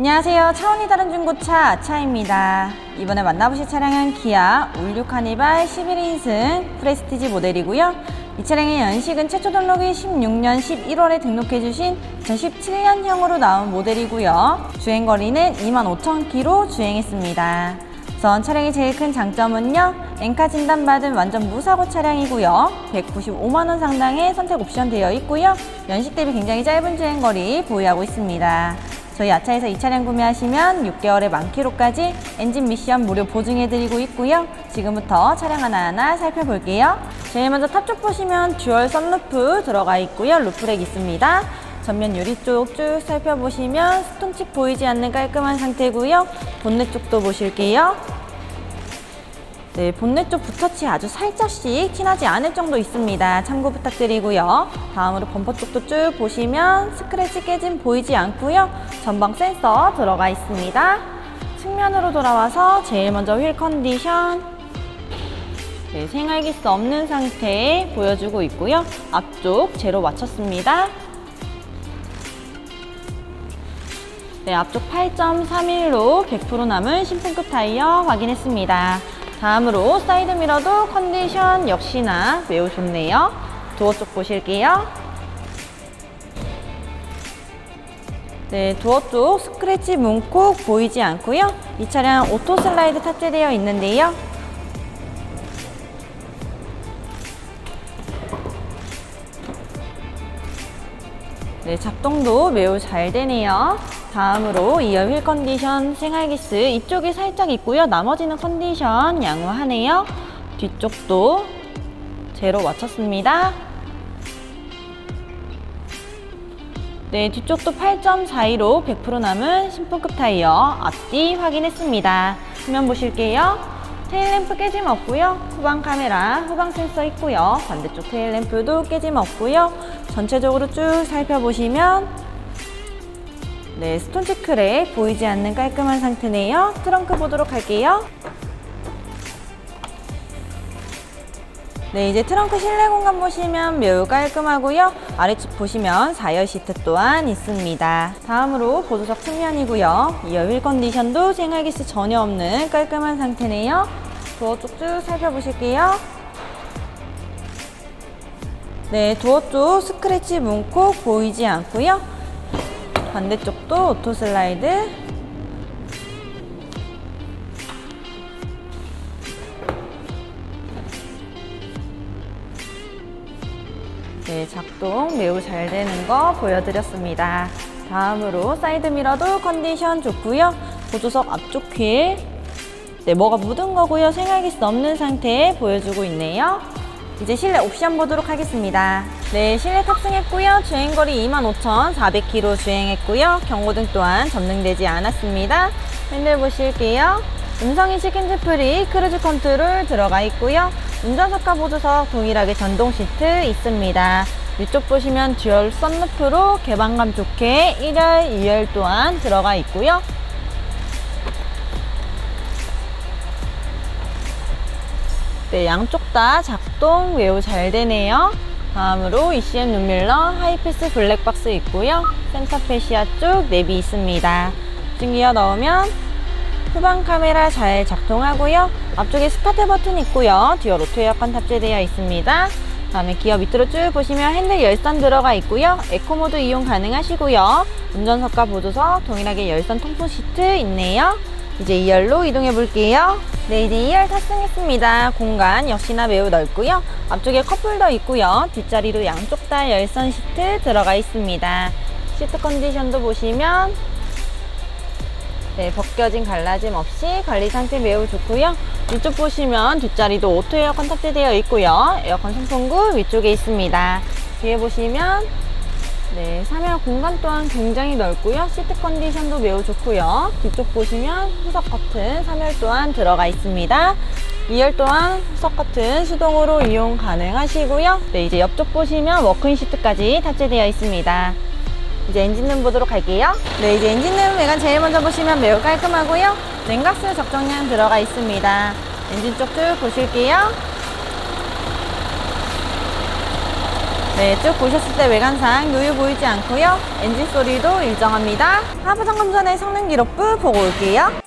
안녕하세요. 차원이 다른 중고차 아차입니다. 이번에 만나보실 차량은 기아 올류 카니발 11인승 프레스티지 모델이고요. 이 차량의 연식은 최초 등록이 16년 11월에 등록해주신 2017년형으로 나온 모델이고요. 주행거리는 25,000km 주행했습니다. 우선 차량의 제일 큰 장점은요. 엔카 진단받은 완전 무사고 차량이고요. 195만원 상당의 선택 옵션 되어 있고요. 연식 대비 굉장히 짧은 주행거리 보유하고 있습니다. 저희 아차에서 이 차량 구매하시면 6개월의 만키로까지 엔진 미션 무료 보증해드리고 있고요. 지금부터 차량 하나하나 살펴볼게요. 제일 먼저 탑쪽 보시면 듀얼 썬루프 들어가 있고요. 루프렉 있습니다. 전면 유리 쪽 쭉 살펴보시면 스톤칩 보이지 않는 깔끔한 상태고요. 본넷 쪽도 보실게요. 네, 본넷 쪽 붓터치 아주 살짝씩 티나지 않을 정도 있습니다. 참고 부탁드리고요. 다음으로 범퍼 쪽도 쭉 보시면 스크래치 깨짐 보이지 않고요. 전방 센서 들어가 있습니다. 측면으로 돌아와서 제일 먼저 휠 컨디션 네, 생활기스 없는 상태 보여주고 있고요. 앞쪽 제로 맞췄습니다. 네, 앞쪽 8.31로 100% 남은 신품급 타이어 확인했습니다. 다음으로 사이드 미러도 컨디션 역시나 매우 좋네요. 도어 쪽 보실게요. 네, 도어 쪽 스크래치 문콕 보이지 않고요. 이 차량 오토 슬라이드 탑재되어 있는데요. 네, 작동도 매우 잘 되네요. 다음으로 2열 휠 컨디션 생활기스 이쪽이 살짝 있고요. 나머지는 컨디션 양호하네요. 뒤쪽도 제로 맞췄습니다. 네, 뒤쪽도 8.42로 100% 남은 신품급 타이어 앞뒤 확인했습니다. 후면 보실게요. 테일램프 깨짐 없고요. 후방 카메라, 후방 센서 있고요. 반대쪽 테일램프도 깨짐 없고요. 전체적으로 쭉 살펴보시면 네, 스톤치 크랙 보이지 않는 깔끔한 상태네요. 트렁크 보도록 할게요. 네, 이제 트렁크 실내 공간 보시면 매우 깔끔하고요. 아래쪽 보시면 4열 시트 또한 있습니다. 다음으로 보조석 측면이고요. 2열 휠 컨디션도 생활기스 전혀 없는 깔끔한 상태네요. 도어 쪽쭉 살펴보실게요. 네, 도어 쪽 스크래치 문콕 보이지 않고요. 반대쪽도 오토 슬라이드. 네, 작동 매우 잘 되는 거 보여드렸습니다. 다음으로 사이드 미러도 컨디션 좋고요. 보조석 앞쪽 휠. 네, 뭐가 묻은 거고요. 생활기스 없는 상태 보여주고 있네요. 이제 실내 옵션 보도록 하겠습니다. 네, 실내 탑승했고요. 주행거리 25,400km 주행했고요. 경고등 또한 점등되지 않았습니다. 핸들 보실게요. 음성인식 핸즈프리 크루즈 컨트롤 들어가 있고요. 운전석과 보조석 동일하게 전동 시트 있습니다. 위쪽 보시면 듀얼 썬루프로 개방감 좋게 1열, 2열 또한 들어가 있고요. 네, 양쪽 다 작동 매우 잘 되네요. 다음으로 ECM 눈밀러, 하이패스 블랙박스 있고요. 센터 페시아 쪽 내비 있습니다. 중기어 넣으면 후방 카메라 잘 작동하고요. 앞쪽에 스타트 버튼 있고요. 듀얼 오토 에어컨 탑재되어 있습니다. 다음에 기어 밑으로 쭉 보시면 핸들 열선 들어가 있고요. 에코 모드 이용 가능하시고요. 운전석과 보조석 동일하게 열선 통풍 시트 있네요. 이제 2열로 이동해 볼게요. 네, 이제 2열 탑승했습니다. 공간 역시나 매우 넓고요. 앞쪽에 컵홀더 있고요. 뒷자리로 양쪽 다 열선 시트 들어가 있습니다. 시트 컨디션도 보시면 네, 벗겨진 갈라짐 없이 관리 상태 매우 좋고요. 위쪽 보시면 뒷자리도 오토 에어컨 탑재되어 있고요. 에어컨 송풍구 위쪽에 있습니다. 뒤에 보시면 네, 3열 공간 또한 굉장히 넓고요. 시트 컨디션도 매우 좋고요. 뒤쪽 보시면 후석 커튼 3열 또한 들어가 있습니다. 2열 또한 후석 커튼 수동으로 이용 가능하시고요. 네, 이제 옆쪽 보시면 워크인 시트까지 탑재되어 있습니다. 이제 엔진룸 보도록 할게요. 네, 이제 엔진룸 외관 제일 먼저 보시면 매우 깔끔하고요. 냉각수 적정량 들어가 있습니다. 엔진 쪽 쭉 보실게요. 네, 쭉 보셨을 때 외관상 누유 보이지 않고요. 엔진 소리도 일정합니다. 하부 점검 전에 성능 기록부 보고 올게요.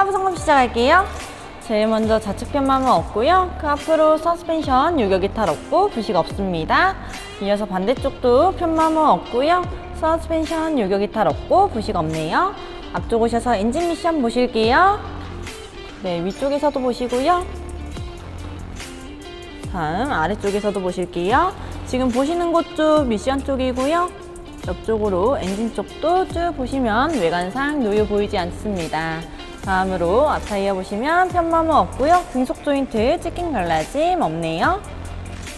하부 점검 시작할게요. 제일 먼저 좌측 편마모 없고요. 그 앞으로 서스펜션 유격 이탈 없고 부식 없습니다. 이어서 반대쪽도 편마모 없고요. 서스펜션 유격 이탈 없고 부식 없네요. 앞쪽 오셔서 엔진 미션 보실게요. 네, 위쪽에서도 보시고요. 다음 아래쪽에서도 보실게요. 지금 보시는 곳 쪽 미션 쪽이고요. 옆쪽으로 엔진 쪽도 쭉 보시면 외관상 노유 보이지 않습니다. 다음으로 앞타이어 보시면 편마모 없고요. 등속 조인트 찍힌 갈라짐 없네요.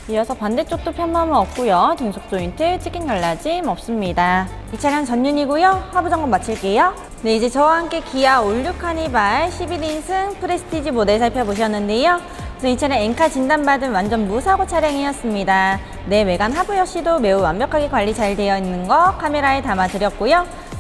이어서 반대쪽도 편마모 없고요. 등속 조인트 찍힌 갈라짐 없습니다. 이 차량 전륜이고요. 하부 점검 마칠게요. 네, 이제 저와 함께 기아 올류 카니발 11인승 프레스티지 모델 살펴보셨는데요. 우선 이 차량 엔카 진단받은 완전 무사고 차량이었습니다. 내 외관 하부 역시도 매우 완벽하게 관리 잘 되어 있는 거 카메라에 담아드렸고요.